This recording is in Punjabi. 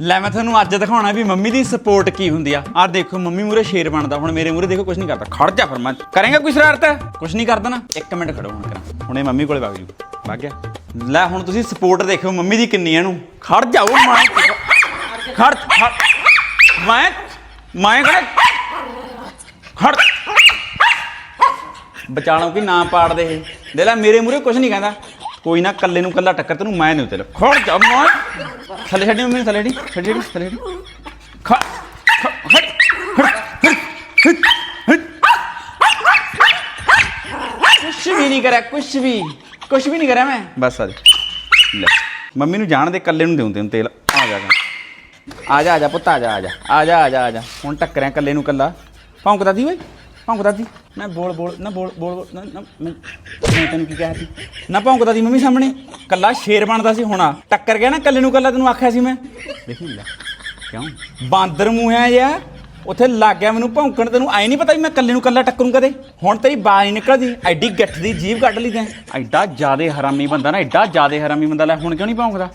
ਲੈ, ਮੈਂ ਤੁਹਾਨੂੰ ਅੱਜ ਦਿਖਾਉਣਾ ਵੀ ਮੰਮੀ ਦੀ ਸਪੋਰਟ ਕੀ ਹੁੰਦੀ ਆ। ਆਹ ਦੇਖੋ, ਮੰਮੀ ਮੂਰੇ ਸ਼ੇਰ ਬਣਦਾ, ਹੁਣ ਮੇਰੇ ਮੂਰੇ ਦੇਖੋ ਕੁਝ ਨਹੀਂ ਕਰਦਾ। ਖੜ ਜਾ ਫਿਰ ਮੈਂ। ਕਰੇਗਾ ਕੋਈ ਸ਼ਰਾਰਤ? ਹੈ ਕੁਝ ਨਹੀਂ ਕਰਦਾ ਨਾ। ਇੱਕ ਮਿੰਟ ਖੜੋ ਹੁਣ ਕਰਾਂ। ਹੁਣੇ ਮੰਮੀ ਕੋਲੇ ਵਗ ਜੂ। ਵਗ ਗਿਆ। ਲੈ, ਹੁਣ ਤੁਸੀਂ ਸਪੋਰਟ ਦੇਖੋ ਮੰਮੀ ਦੀ ਕਿੰਨੀ ਆ ਇਹਨੂੰ। ਖੜ ਜਾਓ ਮੈਂ। ਖੜ ਖੜ। ਮੈਂ ਮੈਂ ਖੜ। ਖੜ ਬਚਾਣੋ ਕਿ ਨਾ ਪਾੜਦੇ ਇਹ। ਦੇ ਲੈ, ਮੇਰੇ ਮੂਰੇ ਕੁਝ ਨਹੀਂ ਕਹਿੰਦਾ। ਕੋਈ ਨਾ ਕੱਲੇ ਨੂੰ ਕੱਲਾ ਟੱਕਰ ਤੈਨੂੰ ਮੈਂ ਨਹੀਂ ਉਤੇ ਖੜ ਜਾ, ਮੈਂ। ਥੱਲੇ ਛੱਡੀ ਮੰਮੀ ਥੱਲੇ ਛੱਡੀ ਛੱਡੀ ਛੱਡੀ ਥੱਲੇ ਛੱਡੀ ਖੜ ਹਟ ਹਟ ਕੁਛ ਵੀ ਨਹੀਂ ਕਰਿਆ ਕੁਛ ਵੀ ਕੁਛ ਵੀ ਨਹੀਂ ਕਰਿਆ ਮੈਂ। ਬਸ ਆ ਜਾ। ਲੈ ਮੰਮੀ ਨੂੰ ਜਾਣ ਦੇ ਕੱਲੇ ਨੂੰ ਦੇਉਂ ਤੈਨੂੰ ਤੇਲ। ਆ ਜਾ ਆ ਜਾ। ਆ ਜਾ ਪੁੱਤ ਆ ਜਾ ਆ ਜਾ। ਆ ਜਾ ਆ ਜਾ ਆ ਜਾ। ਹੁਣ ਟੱਕਰਿਆ ਕੱਲੇ ਨੂੰ ਕੱਲਾ ਭੌਂਕਦਾ ਦੀ ਓਏ। ਭੌਂਕਦਾ ਦੀ ਮੈਂ ਬੋਲ ਬੋਲ ਨਾ ਬੋਲ ਬੋਲ ਬੋਲ, ਨਾ ਨਾ ਮੈਂ ਮੈਂ ਤੈਨੂੰ ਕੀ ਕਿਹਾ ਸੀ? ਨਾ ਭੌਂਕਦਾ ਦੀ ਮੰਮੀ ਸਾਹਮਣੇ। ਕੱਲਾ ਸ਼ੇਰ ਬਣਦਾ ਸੀ ਹੁਣ। ਟੱਕਰ ਗਿਆ ਨਾ ਕੱਲੇ ਨੂੰ ਕੱਲਾ ਤੈਨੂੰ ਆਖਿਆ ਸੀ ਮੈਂ। ਦੇਖੀ ਲੈ ਕਿਉਂ? ਬਾਂਦਰ ਮੂੰਹ ਹੈ ਯਾ ਉੱਥੇ ਲੱਗ ਗਿਆ ਮੈਨੂੰ ਭੌਂਕਣ ਤੈਨੂੰ ਐ ਨਹੀਂ ਪਤਾ ਵੀ ਮੈਂ ਕੱਲੇ ਨੂੰ ਕੱਲਾ ਟੱਕਰੂ ਕਦੇ। ਹੁਣ ਤੇਰੀ ਬਾਹ ਨਹੀਂ ਨਿਕਲਦੀ। ਐਡੀ ਗੱਠ ਦੀ ਜੀਭ ਕੱਢ ਲਈ ਤੈਂ। ਐਡਾ ਜ਼ਿਆਦੇ ਹਰਾਮੀ ਬੰਦਾ ਨਾ ਐਡਾ ਜ਼ਿਆਦੇ ਹਰਾਮੀ ਬੰਦਾ ਲੈ ਹੁਣ ਕਿਉਂ ਨਹੀਂ ਭੌਂਕਦਾ?